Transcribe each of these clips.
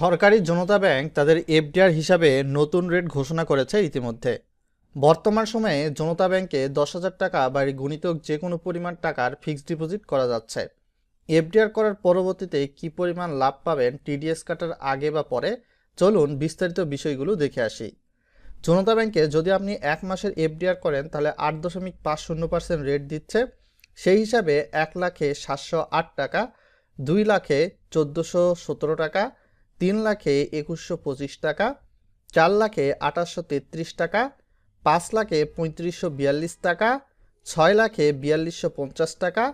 সরকারি জনতা ব্যাংক তাদের এফডিআর হিসাবে নতুন রেট ঘোষণা করেছে ইতিমধ্যে। বর্তমান সময়ে জনতা ব্যাংকে দশ হাজার টাকা বা গুণিতক যে কোনো পরিমাণ টাকার ফিক্সড ডিপোজিট করা যাচ্ছে। এফডিআর করার পরবর্তীতে কি পরিমাণ লাভ পাবেন টিডিএস কাটার আগে বা পরে, চলুন বিস্তারিত বিষয়গুলো দেখে আসি। জনতা ব্যাংকে যদি আপনি এক মাসের এফডিআর করেন, তাহলে আট দশমিক পাঁচ শূন্য পার্সেন্ট রেট দিচ্ছে। সেই হিসাবে এক লাখে সাতশো আট টাকা, দুই লাখে চোদ্দোশো সতেরো টাকা তিন লাখে একুশশো পঁচিশ টাকা, চার লাখে আঠাশশো তেত্রিশ টাকা, পাঁচ লাখে পঁয়ত্রিশশো বিয়াল্লিশ টাকা, ছয় লাখে বিয়াল্লিশশো পঞ্চাশ টাকা,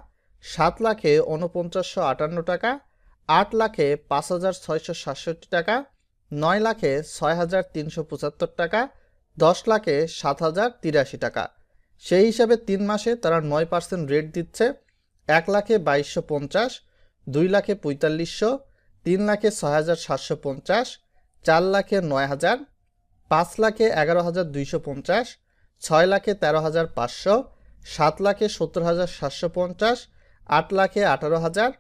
সাত লাখে উনপঞ্চাশশো আটান্ন টাকা, আট লাখে পাঁচ হাজার ছয়শো সাতষট্টি টাকা, নয় লাখে ছয় হাজার তিনশো পঁচাত্তর টাকা, দশ লাখে সাত হাজার তিরাশি টাকা। সেই হিসাবে তিন মাসে তারা নয় পার্সেন্ট রেট দিচ্ছে, এক লাখে বাইশশো পঞ্চাশ, দুই লাখে পঁয়তাল্লিশশো তিন লাখে ছয় হাজার সাতশো পঞ্চাশ, চার লাখে নয় হাজার, পাঁচ লাখে এগারো হাজার দুইশো পঞ্চাশ, ছয় লাখে তেরো হাজার পাঁচশো, সাত লাখে সত্তর হাজার সাতশো পঞ্চাশ, আট লাখে আঠারো হাজার,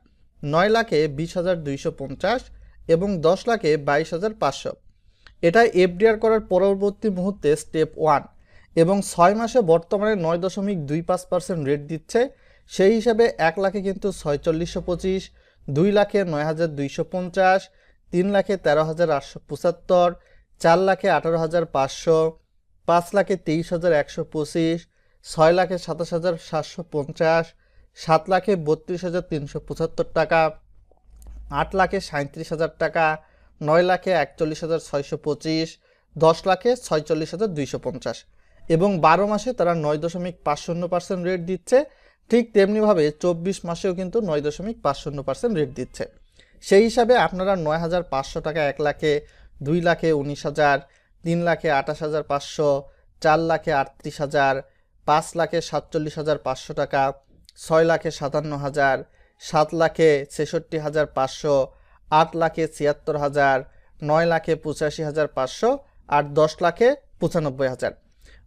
নয় লাখে বিশ হাজার দুইশো পঞ্চাশ এবং দশ লাখে বাইশ হাজার পাঁচশো। এটা এফডিআর করার পরবর্তী মুহূর্তে স্টেপ ওয়ান এবং ছয় মাসে বর্তমানে নয় দশমিক দুই পাঁচ পার্সেন্ট রেট দিচ্ছে। সেই হিসাবে এক লাখে কিন্তু ছয়চল্লিশশো পঁচিশ দুই লাখে নয় হাজার দুইশো পঞ্চাশ, তিন লাখে তেরো হাজার আটশো পঁচাত্তর, চার লাখে আঠারো হাজার পাঁচশো, পাঁচ লাখে তেইশ হাজার একশো পঁচিশ, ছয় লাখে সাতাশ হাজার সাতশো পঞ্চাশ, সাত লাখে বত্রিশ হাজার তিনশো পঁচাত্তর টাকা, আট লাখে সাঁত্রিশ হাজার টাকা, নয় লাখে একচল্লিশ হাজার ছয়শো পঁচিশ, দশ লাখে ছয়চল্লিশ হাজার দুইশো পঞ্চাশ। এবং বারো মাসে তারা নয় দশমিক পাঁচ শূন্য পার্সেন্ট রেট দিচ্ছে ঠিক তেমনিভাবে চব্বিশ মাসেও কিন্তু নয় দশমিক পাঁচ শূন্য পার্সেন্ট রেট দিচ্ছে। সেই হিসাবে আপনারা নয় হাজার পাঁচশো টাকা এক লাখে, দুই লাখে উনিশ হাজার, তিন লাখে আঠাশ হাজার পাঁচশো, চার লাখে আটত্রিশ হাজার, পাঁচ লাখে সাতচল্লিশ হাজার পাঁচশো টাকা, ছয় লাখে সাতান্ন হাজার, সাত লাখে ছেষট্টি হাজার পাঁচশো, আট লাখে ছিয়াত্তর হাজার, নয় লাখে পঁচাশি হাজার পাঁচশো, আর দশ লাখে পঁচানব্বই হাজার।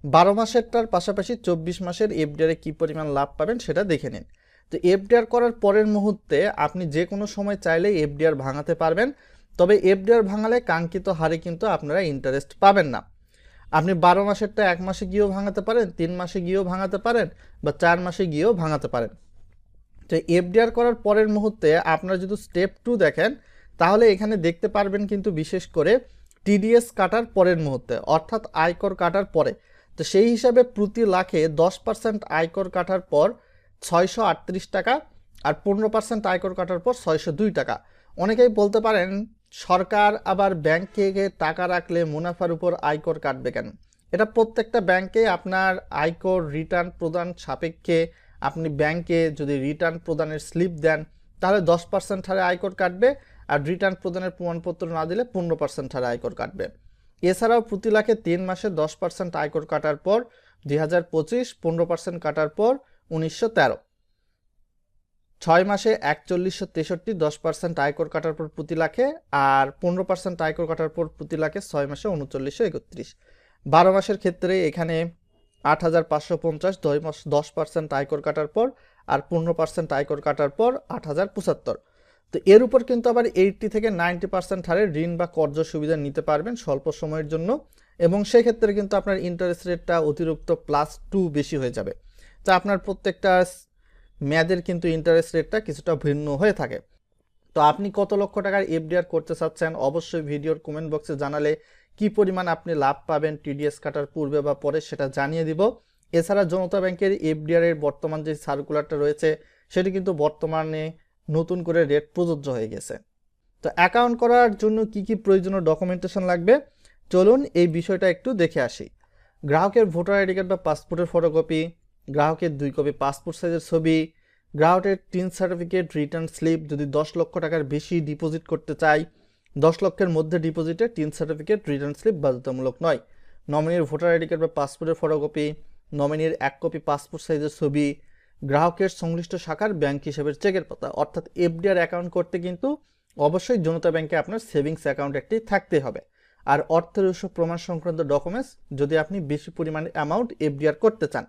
বারো মাসেরটার পাশাপাশি চব্বিশ মাসের এফডিআরে কী পরিমাণ লাভ পাবেন সেটা দেখে নিন। তো এফডিআর করার পরের মুহূর্তে আপনি যে কোনো সময় চাইলে এফডিআর ভাঙাতে পারবেন, তবে এফডিআর ভাঙালে কাঙ্ক্ষিত হারে কিন্তু আপনারা ইন্টারেস্ট পাবেন না। আপনি বারো মাসেরটা এক মাসে গিয়েও ভাঙাতে পারেন, তিন মাসে গিয়েও ভাঙাতে পারেন বা চার মাসে গিয়েও ভাঙাতে পারেন। তো এফডিআর করার পরের মুহূর্তে আপনারা যদি স্টেপ টু দেখেন, তাহলে এখানে দেখতে পারবেন কিন্তু বিশেষ করে টিডিএস কাটার পরের মুহূর্তে, অর্থাৎ আয়কর কাটার পরে। তো সেই হিসাবে প্রতি লাখে দশ পার্সেন্ট আয়কর কাটার পর ছয়শো আটত্রিশ টাকা আর পনেরো পার্সেন্ট আয়কর কাটার পর ছয়শো দুই টাকা। অনেকেই বলতে পারেন, সরকার আবার ব্যাংকে টাকা রাখলে মুনাফার উপর আয়কর কাটবে কেন? এটা প্রত্যেকটা ব্যাংকে আপনার আয়কর রিটার্ন প্রদান সাপেক্ষে আপনি ব্যাংকে যদি রিটার্ন প্রদানের স্লিপ দেন, তাহলে দশ পার্সেন্ট হারে আয়কর কাটবে আর রিটার্ন প্রদানের প্রমাণপত্র না দিলে পনেরো পার্সেন্ট হারে আয়কর কাটবে। এছাড়াও প্রতি লাখে তিন মাসে দশ পার্সেন্ট আয়কর কাটার পর দুই হাজার পঁচিশ পনেরো পার্সেন্ট কাটার পর উনিশশো তেরো। ছয় মাসে একচল্লিশশো তেষট্টি দশ পার্সেন্ট আয়কর কাটার পর প্রতি লাখে আর পনেরো পার্সেন্ট আয়কর কাটার পর প্রতি লাখে ছয় মাসে উনচল্লিশশো একত্রিশ। বারো মাসের ক্ষেত্রে এখানে আট হাজার পাঁচশো পঞ্চাশ দশ মাস দশ পার্সেন্ট আয়কর কাটার পর আর পনেরো পার্সেন্ট আয়কর কাটার পর আট হাজার পঁচাত্তর। তো এর উপর কিন্তু আবার এইটটি থেকে নাইনটি পার্সেন্ট হারে ঋণ বা কর্য সুবিধা নিতে পারবেন স্বল্প সময়ের জন্য এবং সেক্ষেত্রে কিন্তু আপনার ইন্টারেস্ট রেটটা অতিরিক্ত প্লাস টু বেশি হয়ে যাবে। তা আপনার প্রত্যেকটা মেয়াদের কিন্তু ইন্টারেস্ট রেটটা কিছুটা ভিন্ন হয়ে থাকে। তো আপনি কত লক্ষ টাকার এফডিআর করতে চাচ্ছেন অবশ্যই ভিডিওর কমেন্ট বক্সে জানালে কি পরিমাণ আপনি লাভ পাবেন টিডিএস কাটার পূর্বে বা পরে সেটা জানিয়ে দিব। এছাড়া জনতা ব্যাংকের এফডিআর এর বর্তমান যে সার্কুলারটা রয়েছে, সেটি কিন্তু বর্তমানে নতুন করে রেট প্রযোজ্য হয়ে গেছে। তো অ্যাকাউন্ট করার জন্য কি কি প্রয়োজনীয় ডকুমেন্টেশন লাগবে? চলুন এই বিষয়টা একটু দেখে আসি। গ্রাহকের ভোটার আইডি কার্ড বা পাসপোর্টের ফটোকপি গ্রাহকের দুই কপি পাসপোর্ট সাইজের ছবি, গ্রাহকের টিন সার্টিফিকেট রিটার্ন স্লিপ যদি দশ লক্ষ টাকার বেশি ডিপোজিট করতে চাই, দশ লক্ষের মধ্যে ডিপোজিটে টিন সার্টিফিকেট রিটার্ন স্লিপ বাধ্যতামূলক নয়। নমিনির ভোটার আইডি কার্ড বা পাসপোর্টের ফটোকপি নমিনির এক কপি পাসপোর্ট সাইজের ছবি গ্রাহকের সংশ্লিষ্ট শাখার ব্যাংক হিসেবের চেকের পাতা। অর্থাৎ এফডিআর অ্যাকাউন্ট করতে কিন্তু অবশ্যই জনতা ব্যাংকে আপনার সেভিংস অ্যাকাউন্ট একটি থাকতে হবে। আর অর্থের উৎস প্রমাণ সংক্রান্ত ডকুমেন্টস যদি আপনি বেশি পরিমাণে অ্যামাউন্ট এফডিআর করতে চান